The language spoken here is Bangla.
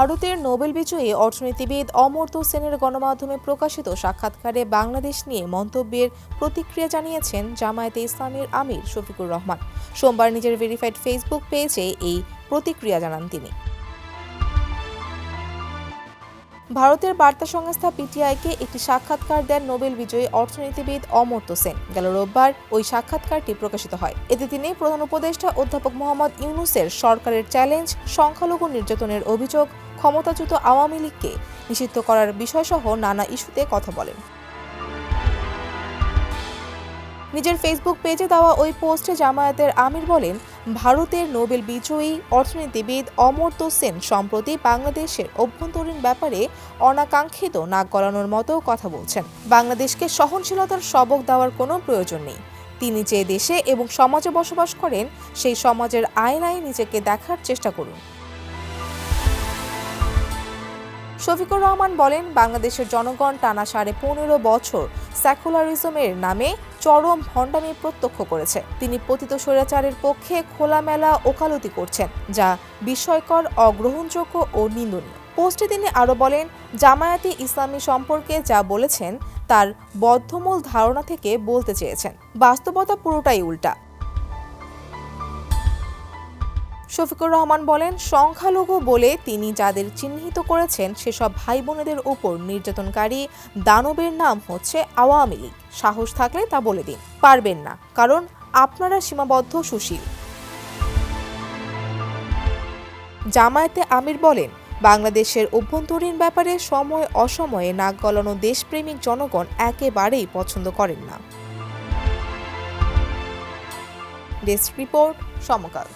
ভারতের নোবেল বিজয়ী অর্থনীতিবিদ অমর্ত্য সেনের গণমাধ্যমে প্রকাশিত সাক্ষাৎকারে বাংলাদেশ নিয়ে মন্তব্যের প্রতিক্রিয়া জানিয়েছেন জামায়াতে ইসলামের আমির শফিকুর রহমান। সোমবার নিজের ভেরিফাইড ফেসবুক পেজে এই প্রতিক্রিয়া জানান তিনি। ভারতের বার্তা সংস্থা পিটিআইকে একটি সাক্ষাৎকার দেন নোবেল বিজয়ী অর্থনীতিবিদ অমর্ত্য সেন। গেল রোববার ওই সাক্ষাৎকারটি প্রকাশিত হয়। এতে তিনি প্রধান উপদেষ্টা অধ্যাপক মোহাম্মদ ইউনুসের সরকারের চ্যালেঞ্জ, সংখ্যালঘু নির্যাতনের অভিযোগ ক্ষমতাচ্যুত আওয়ামী লীগকে নিষিদ্ধ করার বিষয়সহ নানা ইস্যুতে কথা বলেন। নিজের ফেসবুক পেজে দেওয়া ওই পোস্টে জামায়াতের আমির বলেন, ভারতের নোবেল বিজয়ী অর্থনীতিবিদ অমর্ত্য সেন সম্প্রতি বাংলাদেশের অভ্যন্তরীণ ব্যাপারে অনাকাঙ্ক্ষিত নাক গলানোর মতো কথা বলছেন। বাংলাদেশকে সহনশীলতার সবক দেওয়ার কোনো প্রয়োজন নেই। তিনি যে দেশে এবং সমাজে বসবাস করেন, সেই সমাজের আয়নায় নিজেকে দেখার চেষ্টা করুন। শফিকুর রহমান বলেন, বাংলাদেশের জনগণ টানা সাড়ে পনেরো বছর সেকুলারিজমের নামে চরম ভণ্ডামি প্রত্যক্ষ করেছে। তিনি পতিত স্বৈরাচারের পক্ষে খোলামেলা ওকালতি করছেন, যা বিস্ময়কর অগ্রহণযোগ্য ও নিন্দনীয়। পোস্টে তিনি আরও বলেন, জামায়াতি ইসলামী সম্পর্কে যা বলেছেন তার বদ্ধমূল ধারণা থেকে বলতে চেয়েছেন। বাস্তবতা পুরোটাই উল্টা। শফিকুর রহমান বলেন, সংখ্যালঘু বলে তিনি যাদের চিহ্নিত করেছেন সেসব ভাই বোনেদের উপর নির্যাতনকারী দানবের নাম হচ্ছে আওয়ামী লীগ। সাহস থাকলে তা বলে দিন। পারবেন না, কারণ আপনারা সীমাবদ্ধ সুশীল। জামায়াতে আমির বলেন, বাংলাদেশের অভ্যন্তরীণ ব্যাপারে সময় অসময়ে নাক গলানো দেশপ্রেমিক জনগণ একেবারেই পছন্দ করেন না। Desk report Samakal.